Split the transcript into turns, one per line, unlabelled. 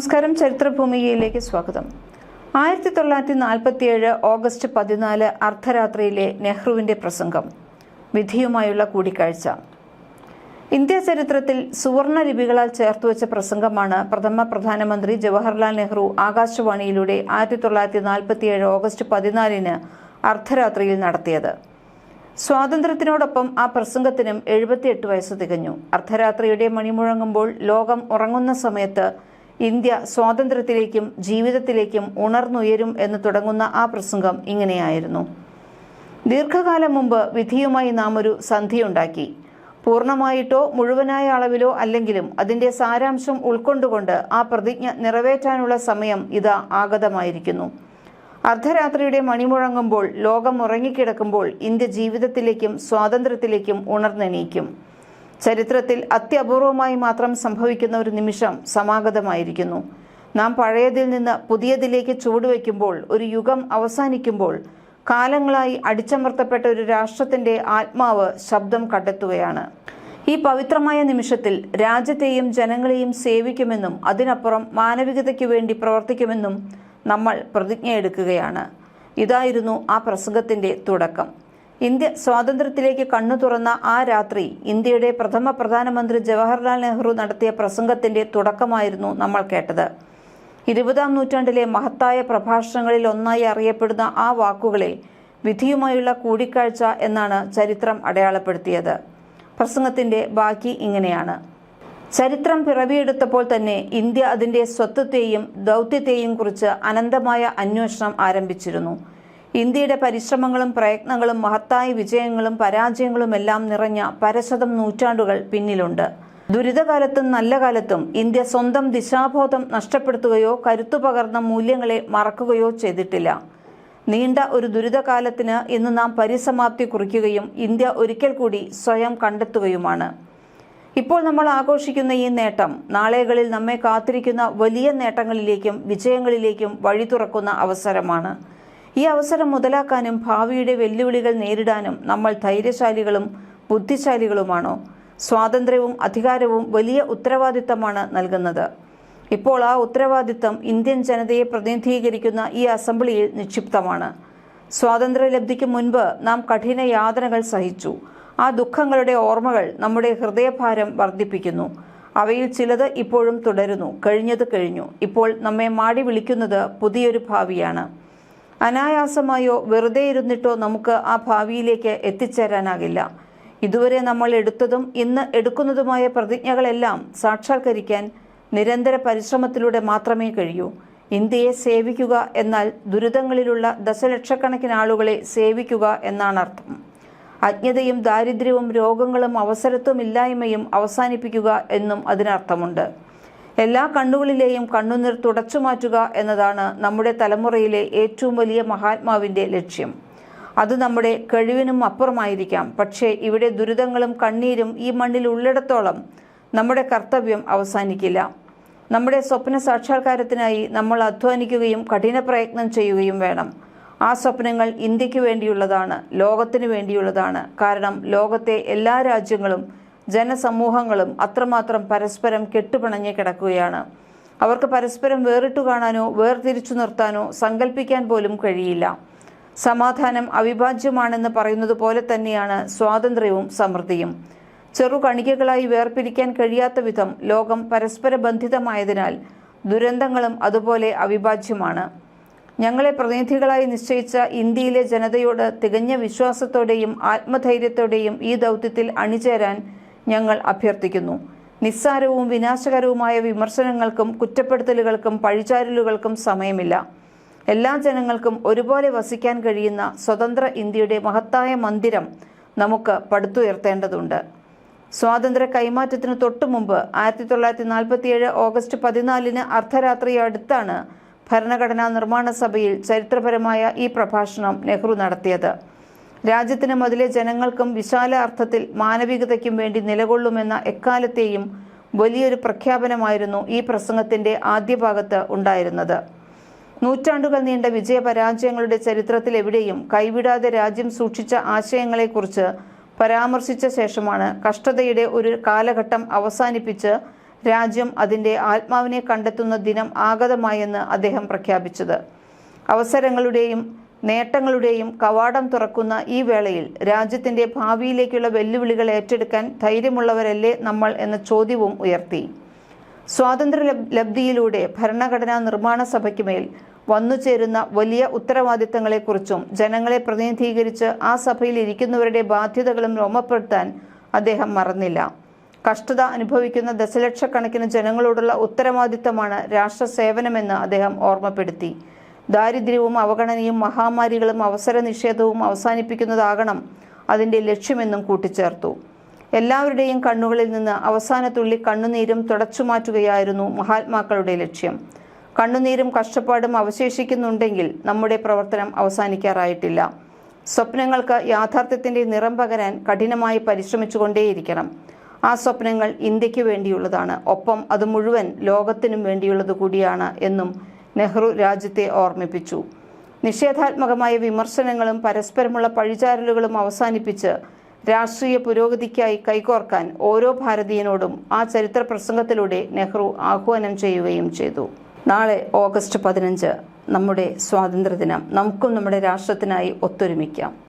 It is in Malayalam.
നമസ്കാരം. ചരിത്രഭൂമിയിലേക്ക് സ്വാഗതം. ആയിരത്തി തൊള്ളായിരത്തി നാൽപ്പത്തിയേഴ് ഓഗസ്റ്റ് പതിനാല് അർദ്ധരാത്രിയിലെ നെഹ്റുവിന്റെ പ്രസംഗം. വിധിയുമായുള്ള കൂടിക്കാഴ്ച. ഇന്ത്യ ചരിത്രത്തിൽ സുവർണ ലിപികളാൽ ചേർത്തുവച്ച പ്രസംഗമാണ് പ്രഥമ പ്രധാനമന്ത്രി ജവഹർലാൽ നെഹ്റു ആകാശവാണിയിലൂടെ ആയിരത്തി തൊള്ളായിരത്തി നാൽപ്പത്തിയേഴ് ഓഗസ്റ്റ് പതിനാലിന് അർദ്ധരാത്രിയിൽ നടത്തിയത്. സ്വാതന്ത്ര്യത്തിനോടൊപ്പം ആ പ്രസംഗത്തിനും എഴുപത്തിയെട്ട് വയസ്സ് തികഞ്ഞു. അർദ്ധരാത്രിയുടെ മണിമുഴങ്ങുമ്പോൾ ലോകം ഉറങ്ങുന്ന സമയത്ത് ഇന്ത്യ സ്വാതന്ത്ര്യത്തിലേക്കും ജീവിതത്തിലേക്കും ഉണർന്നുയരും എന്ന് തുടങ്ങുന്ന ആ പ്രസംഗം ഇങ്ങനെയായിരുന്നു. ദീർഘകാലം മുമ്പ് വിധിയുമായി നാം ഒരു സന്ധിയുണ്ടാക്കി. പൂർണമായിട്ടോ മുഴുവനായ അളവിലോ അല്ലെങ്കിലും അതിന്റെ സാരാംശം ഉൾക്കൊണ്ടുകൊണ്ട് ആ പ്രതിജ്ഞ നിറവേറ്റാനുള്ള സമയം ഇതാ ആഗതമായിരിക്കുന്നു. അർദ്ധരാത്രിയുടെ മണിമുഴങ്ങുമ്പോൾ ലോകം ഉറങ്ങിക്കിടക്കുമ്പോൾ ഇന്ത്യ ജീവിതത്തിലേക്കും സ്വാതന്ത്ര്യത്തിലേക്കും ഉണർന്നെണീക്കും. ചരിത്രത്തിൽ അത്യപൂർവമായി മാത്രം സംഭവിക്കുന്ന ഒരു നിമിഷം സമാഗതമായിരിക്കുന്നു. നാം പഴയതിൽ നിന്ന് പുതിയതിലേക്ക് ചുവടുവെക്കുമ്പോൾ ഒരു യുഗം അവസാനിക്കുമ്പോൾ കാലങ്ങളായി അടിച്ചമർത്തപ്പെട്ട ഒരു രാഷ്ട്രത്തിന്റെ ആത്മാവ് ശബ്ദം കണ്ടെത്തുകയാണ്. ഈ പവിത്രമായ നിമിഷത്തിൽ രാജ്യത്തെയും ജനങ്ങളെയും സേവിക്കുമെന്നും അതിനപ്പുറം മാനവികതയ്ക്കു വേണ്ടി പ്രവർത്തിക്കുമെന്നും നമ്മൾ പ്രതിജ്ഞയെടുക്കുകയാണ്. ഇതായിരുന്നു ആ പ്രസംഗത്തിന്റെ തുടക്കം. ഇന്ത്യ സ്വാതന്ത്ര്യത്തിലേക്ക് കണ്ണു തുറന്ന ആ രാത്രി ഇന്ത്യയുടെ പ്രഥമ പ്രധാനമന്ത്രി ജവഹർലാൽ നെഹ്റു നടത്തിയ പ്രസംഗത്തിന്റെ തുടക്കമായിരുന്നു നമ്മൾ കേട്ടത്. ഇരുപതാം നൂറ്റാണ്ടിലെ മഹത്തായ പ്രഭാഷണങ്ങളിൽ ഒന്നായി അറിയപ്പെടുന്ന ആ വാക്കുകളെ വിധിയുമായുള്ള കൂടിക്കാഴ്ച എന്നാണ് ചരിത്രം അടയാളപ്പെടുത്തിയത്. പ്രസംഗത്തിന്റെ ബാക്കി ഇങ്ങനെയാണ്. ചരിത്രം പിറവിയെടുത്തപ്പോൾ തന്നെ ഇന്ത്യ അതിന്റെ സ്വത്വത്തെയും ദൗത്യത്തെയും കുറിച്ച് അനന്തമായ അന്വേഷണം ആരംഭിച്ചിരുന്നു. ഇന്ത്യയുടെ പരിശ്രമങ്ങളും പ്രയത്നങ്ങളും മഹത്തായ വിജയങ്ങളും പരാജയങ്ങളുമെല്ലാം നിറഞ്ഞ പരശതം നൂറ്റാണ്ടുകൾ പിന്നിലുണ്ട്. ദുരിതകാലത്തും നല്ല കാലത്തും ഇന്ത്യ സ്വന്തം ദിശാബോധം നഷ്ടപ്പെടുത്തുകയോ കരുത്തു പകർന്ന മൂല്യങ്ങളെ മറക്കുകയോ ചെയ്തിട്ടില്ല. നീണ്ട ഒരു ദുരിതകാലത്തിന് ഇന്ന് നാം പരിസമാപ്തി കുറിക്കുകയും ഇന്ത്യ ഒരിക്കൽ കൂടി സ്വയം കണ്ടെത്തുകയുമാണ്. ഇപ്പോൾ നമ്മൾ ആഘോഷിക്കുന്ന ഈ നേട്ടം നാളെകളിൽ നമ്മെ കാത്തിരിക്കുന്ന വലിയ നേട്ടങ്ങളിലേക്കും വിജയങ്ങളിലേക്കും വഴി തുറക്കുന്ന അവസരമാണ്. ഈ അവസരം മുതലാക്കാനും ഭാവിയുടെ വെല്ലുവിളികൾ നേരിടാനും നമ്മൾ ധൈര്യശാലികളും ബുദ്ധിശാലികളുമാണോ? സ്വാതന്ത്ര്യവും അധികാരവും വലിയ ഉത്തരവാദിത്തമാണ് നൽകുന്നത്. ഇപ്പോൾ ആ ഉത്തരവാദിത്തം ഇന്ത്യൻ ജനതയെ പ്രതിനിധീകരിക്കുന്ന ഈ അസംബ്ലിയിൽ നിക്ഷിപ്തമാണ്. സ്വാതന്ത്ര്യലബ്ധിക്ക് മുൻപ് നാം കഠിന യാതനകൾ സഹിച്ചു. ആ ദുഃഖങ്ങളുടെ ഓർമ്മകൾ നമ്മുടെ ഹൃദയഭാരം വർദ്ധിപ്പിക്കുന്നു. അവയിൽ ചിലത് ഇപ്പോഴും തുടരുന്നു. കഴിഞ്ഞത് കഴിഞ്ഞു. ഇപ്പോൾ നമ്മെ മാടി വിളിക്കുന്നത് പുതിയൊരു ഭാവിയാണ്. അനായാസമായോ വെറുതെ ഇരുന്നിട്ടോ നമുക്ക് ആ ഭാവിയിലേക്ക് എത്തിച്ചേരാനാകില്ല. ഇതുവരെ നമ്മൾ എടുത്തതും ഇന്ന് എടുക്കുന്നതുമായ പ്രതിജ്ഞകളെല്ലാം സാക്ഷാത്കരിക്കാൻ നിരന്തര പരിശ്രമത്തിലൂടെ മാത്രമേ കഴിയൂ. ഇന്ത്യയെ സേവിക്കുക എന്നാൽ ദുരിതങ്ങളിലുള്ള ദശലക്ഷക്കണക്കിന് ആളുകളെ സേവിക്കുക എന്നാണ് അർത്ഥം. അജ്ഞതയും ദാരിദ്ര്യവും രോഗങ്ങളും അവസരത്വമില്ലായ്മയും അവസാനിപ്പിക്കുക എന്നും അതിനർത്ഥമുണ്ട്. എല്ലാ കണ്ണുകളിലെയും കണ്ണുനീർ തുടച്ചു മാറ്റുക എന്നതാണ് നമ്മുടെ തലമുറയിലെ ഏറ്റവും വലിയ മഹാത്മാവിന്റെ ലക്ഷ്യം. അത് നമ്മുടെ കഴിവിനും അപ്പുറമായിരിക്കാം. പക്ഷേ ഇവിടെ ദുരിതങ്ങളും കണ്ണീരും ഈ മണ്ണിൽ ഉള്ളിടത്തോളം നമ്മുടെ കർത്തവ്യം അവസാനിക്കില്ല. നമ്മുടെ സ്വപ്ന സാക്ഷാത്കാരത്തിനായി നമ്മൾ അധ്വാനിക്കുകയും കഠിന പ്രയത്നം ചെയ്യുകയും വേണം. ആ സ്വപ്നങ്ങൾ ഇന്ത്യയ്ക്ക് വേണ്ടിയുള്ളതാണ് ലോകത്തിന് വേണ്ടിയുള്ളതാണ്. കാരണം ലോകത്തെ എല്ലാ രാജ്യങ്ങളും ജനസമൂഹങ്ങളും അത്രമാത്രം പരസ്പരം കെട്ടുപിണഞ്ഞു കിടക്കുകയാണ്. അവർക്ക് പരസ്പരം വേറിട്ടു കാണാനോ വേർതിരിച്ചു നിർത്താനോ സങ്കല്പിക്കാൻ പോലും കഴിയില്ല. സമാധാനം അവിഭാജ്യമാണെന്ന് പറയുന്നത് പോലെ തന്നെയാണ് സ്വാതന്ത്ര്യവും സമൃദ്ധിയും. ചെറു കണികകളായി വേർപിരിക്കാൻ കഴിയാത്ത വിധം ലോകം പരസ്പര ബന്ധിതമായതിനാൽ ദുരന്തങ്ങളും അതുപോലെ അവിഭാജ്യമാണ്. ഞങ്ങളെ പ്രതിനിധികളായി നിശ്ചയിച്ച ഇന്ത്യയിലെ ജനതയോട് തികഞ്ഞ വിശ്വാസത്തോടെയും ആത്മധൈര്യത്തോടെയും ഈ ദൗത്യത്തിൽ അണിചേരാൻ ഞങ്ങൾ അഭ്യർത്ഥിക്കുന്നു. നിസ്സാരവും വിനാശകരവുമായ വിമർശനങ്ങൾക്കും കുറ്റപ്പെടുത്തലുകൾക്കും പഴിചാരലുകൾക്കും സമയമില്ല. എല്ലാ ജനങ്ങൾക്കും ഒരുപോലെ വസിക്കാൻ കഴിയുന്ന സ്വതന്ത്ര ഇന്ത്യയുടെ മഹത്തായ മന്ദിരം നമുക്ക് പടുത്തുയർത്തേണ്ടതുണ്ട്. സ്വാതന്ത്ര്യ കൈമാറ്റത്തിന് തൊട്ടു മുമ്പ് ആയിരത്തി തൊള്ളായിരത്തി നാൽപ്പത്തിയേഴ് ഓഗസ്റ്റ് പതിനാലിന് അർദ്ധരാത്രി അടുത്താണ് ഭരണഘടനാ നിർമ്മാണ സഭയിൽ ചരിത്രപരമായ ഈ പ്രഭാഷണം നെഹ്റു നടത്തിയത്. രാജ്യത്തിനും അതിലെ ജനങ്ങൾക്കും വിശാല അർത്ഥത്തിൽ മാനവികതയ്ക്കും വേണ്ടി നിലകൊള്ളുമെന്ന എക്കാലത്തെയും വലിയൊരു പ്രഖ്യാപനമായിരുന്നു ഈ പ്രസംഗത്തിന്റെ ആദ്യ ഭാഗത്ത് ഉണ്ടായിരുന്നത്. നൂറ്റാണ്ടുകൾ നീണ്ട വിജയപരാജയങ്ങളുടെ ചരിത്രത്തിൽ എവിടെയും കൈവിടാതെ രാജ്യം സൂക്ഷിച്ച ആശയങ്ങളെക്കുറിച്ച് പരാമർശിച്ച ശേഷമാണ് കഷ്ടതയുടെ ഒരു കാലഘട്ടം അവസാനിപ്പിച്ച് രാജ്യം അതിന്റെ ആത്മാവിനെ കണ്ടെത്തുന്ന ദിനം ആഗതമായെന്ന് അദ്ദേഹം പ്രഖ്യാപിച്ചത്. അവസരങ്ങളുടെയും നേട്ടങ്ങളുടെയും കവാടം തുറക്കുന്ന ഈ വേളയിൽ രാജ്യത്തിന്റെ ഭാവിയിലേക്കുള്ള വെല്ലുവിളികൾ ഏറ്റെടുക്കാൻ ധൈര്യമുള്ളവരല്ലേ നമ്മൾ എന്ന ചോദ്യവും ഉയർത്തി. സ്വാതന്ത്ര്യ ലബ്- ലബ്ധിയിലൂടെ ഭരണഘടനാ നിർമ്മാണ മേൽ വന്നുചേരുന്ന വലിയ ഉത്തരവാദിത്തങ്ങളെക്കുറിച്ചും ജനങ്ങളെ പ്രതിനിധീകരിച്ച് ആ സഭയിൽ ഇരിക്കുന്നവരുടെ ബാധ്യതകളും രോമപ്പെടുത്താൻ അദ്ദേഹം മറന്നില്ല. കഷ്ടത അനുഭവിക്കുന്ന ദശലക്ഷക്കണക്കിന് ജനങ്ങളോടുള്ള ഉത്തരവാദിത്തമാണ് രാഷ്ട്ര സേവനമെന്ന് അദ്ദേഹം ഓർമ്മപ്പെടുത്തി. ദാരിദ്ര്യവും അവഗണനയും മഹാമാരികളും അവസര നിഷേധവും അവസാനിപ്പിക്കുന്നതാകണം അതിന്റെ ലക്ഷ്യമെന്നും കൂട്ടിച്ചേർത്തു. എല്ലാവരുടെയും കണ്ണുകളിൽ നിന്ന് അവസാന തുള്ളി കണ്ണുനീരും തുടച്ചുമാറ്റുകയായിരുന്നു മഹാത്മാക്കളുടെ ലക്ഷ്യം. കണ്ണുനീരും കഷ്ടപ്പാടും അവശേഷിക്കുന്നുണ്ടെങ്കിൽ നമ്മുടെ പ്രവർത്തനം അവസാനിക്കാറായിട്ടില്ല. സ്വപ്നങ്ങൾക്ക് യാഥാർത്ഥ്യത്തിന്റെ നിറം പകരാൻ കഠിനമായി പരിശ്രമിച്ചുകൊണ്ടേയിരിക്കണം. ആ സ്വപ്നങ്ങൾ ഇന്ത്യയ്ക്ക് വേണ്ടിയുള്ളതാണ്. ഒപ്പം അത് മുഴുവൻ ലോകത്തിനും വേണ്ടിയുള്ളത് കൂടിയാണ് എന്നും നെഹ്റു രാജ്യത്തെ ഓർമ്മിപ്പിച്ചു. നിഷേധാത്മകമായ വിമർശനങ്ങളും പരസ്പരമുള്ള പഴിചാരലുകളും അവസാനിപ്പിച്ച് രാഷ്ട്രീയ പുരോഗതിക്കായി കൈകോർക്കാൻ ഓരോ ഭാരതീയനോടും ആ ചരിത്ര പ്രസംഗത്തിലൂടെ നെഹ്റു ആഹ്വാനം ചെയ്യുകയും ചെയ്തു. നാളെ ഓഗസ്റ്റ് പതിനഞ്ച് നമ്മുടെ സ്വാതന്ത്ര്യദിനം. നമുക്കും നമ്മുടെ രാഷ്ട്രത്തിനായി ഒത്തൊരുമിക്കാം.